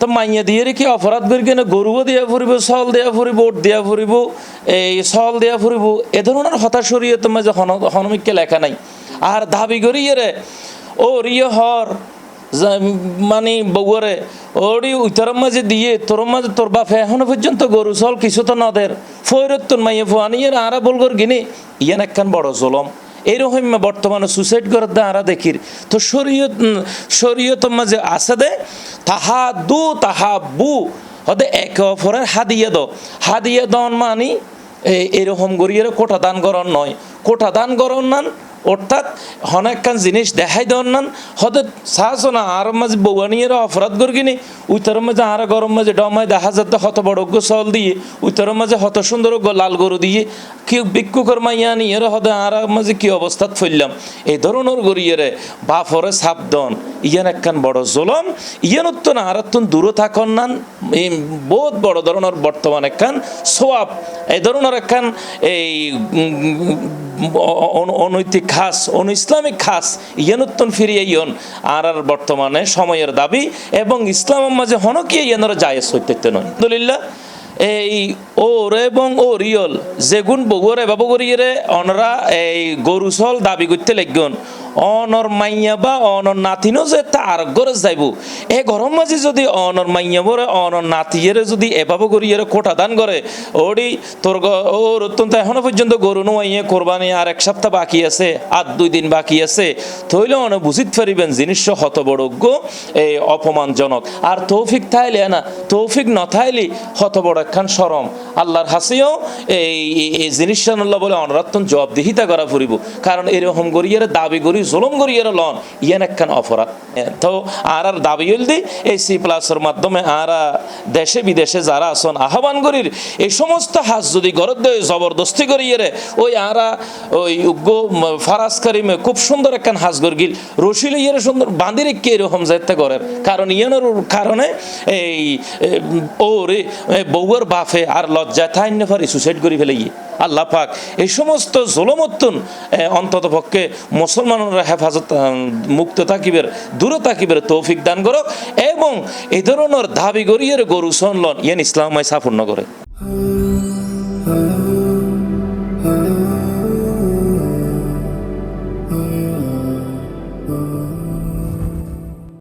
তো মাইয়া দিয়ে কি অপরাধ করি কেন? গরুও দিয়া ফুরিব চল দিয়া ফুরিব, ওট দিয়া ফুরিব, এই চল দিয়া ফুরিব, এ ধরনের হতাশ শরীয়ত মাঝে হনমিককে লেখা নাই। আর দাবি করি এরে, ও রিয় হর মানে বউরে ওরি উইতর মাঝে দিয়ে তোর মাঝে তোর বাপ এখনও পর্যন্ত গরু চল কিছু তো নদের ফৈরত তোর মাইয়ে ফুয়ানি এর আরা বলগর গিনি, ইয়ান একখান বড় জলম। এইরকম বর্তমানে সুসাইড করার দা আরা দেখির। তো শরীয়ত শরীয়ত মাঝে আছে দে, তাহা দু, তাহা বু হতে একে অপরের হাদিয়ে দ। হাদিয়ে দন মানি এরকম গড়িয়ে কোটা দান করন নয়। কোটা দান করন নান অর্থাৎ অনেকখান জিনিস দেখাই দেওয়ার নান হতে সাহস না, আর মাঝে বৌয়ানিয়ের অপরাধ করগিনি উত্তর মাঝে আর গরম মাঝে ডমায় দেখা যাতে হত বড় চল দিয়ে। উত্তর মাঝে হত সুন্দর লাল গরু দিয়ে। কি বিক্ষু কর্মাইয়া নিয়ে হতে আর মাঝে কি অবস্থাত ফেললাম এই ধরনের গড়িয়ে বাফরে সাবধান। ইয়ান একখান বড় জলম। ইয়ান তো না, আর দূরে থাকন নান এই বহুত বড় ধরনের বর্তমান একখান সোয়াব। এই ধরনের একখান এই অনৈতিক খাস অন ইসলামিক খাস, ইয়ানুত্তন ফিরিয়ে ইয়ন আর আর বর্তমানে সময়ের দাবি, এবং ইসলামের মাঝে হনকিয়ে ইয়ানোর জায়েজ হইতে নয়। আলহামদুলিল্লাহ, এই ওর এবং ও রিয়ল যেগুন বগুরে বাবু গরিয়ে অনরা এই গরু সল দাবি করতে লাগন অনর মাইয়া বা অনর নাতিনও যে তার ঘরে যাইব। এ গরম মাঝে যদি অনর মাইয়া বরে অনর নাতিয়েরে যদি এভাবে করিয়ে কোটা দান করে, ওডি তোর ওর অত্যন্ত এখনও পর্যন্ত গরু নোয়াইয়ে কোরবানি আর এক সপ্তাহ বাকি আছে, আর দুই দিন বাকি আছে, থইলে অনে বুঝিত পারিবেন জিনিস হত বড়জ্ঞ এই অপমানজনক। আর তৌফিক থাইলে না, তৌফিক নথাইলি হত বড় একখান সরম আল্লাহর হাসিও এই নল্লা বলে অনরাত্তন জবাবদিহিতা করা ফুরিব। কারণ এরকম গরিয়ারে দাবি করি জুলম গরিয়ারে লন ইয়ান একখান অপরাধ। তো আর আর দাবি হইল দি এই সি প্লাসের মাধ্যমে আরা দেশে বিদেশে যারা আছেন আহ্বান করির এই সমস্ত হাস যদি গরদ জবরদস্তি করিয়ে রে ওই আরা ওই উগ্র ফারাজ কারিমে খুব সুন্দর একখান হাস গরগিল রসিল ইয়ের সুন্দর বাঁধি রেখে এরকম যাইতে করেন কারণ ইয়ানোর কারণে এই এ, ও বউয়ের বাফে আর লজ্জায় থাইন পারি সুসাইড করে ফেলে গিয়ে। আল্লাহ পাক এই সমস্ত জলমত্তন অন্তত পক্ষে মুসলমানরা হেফাজত মুক্ত থাকিবের, দূরে থাকিবের তৌফিক দান করো এবং এই ধরনের দাবি গরিয়ের গরু সনলন ইয়ান ইসলামায় সাফল্য করে।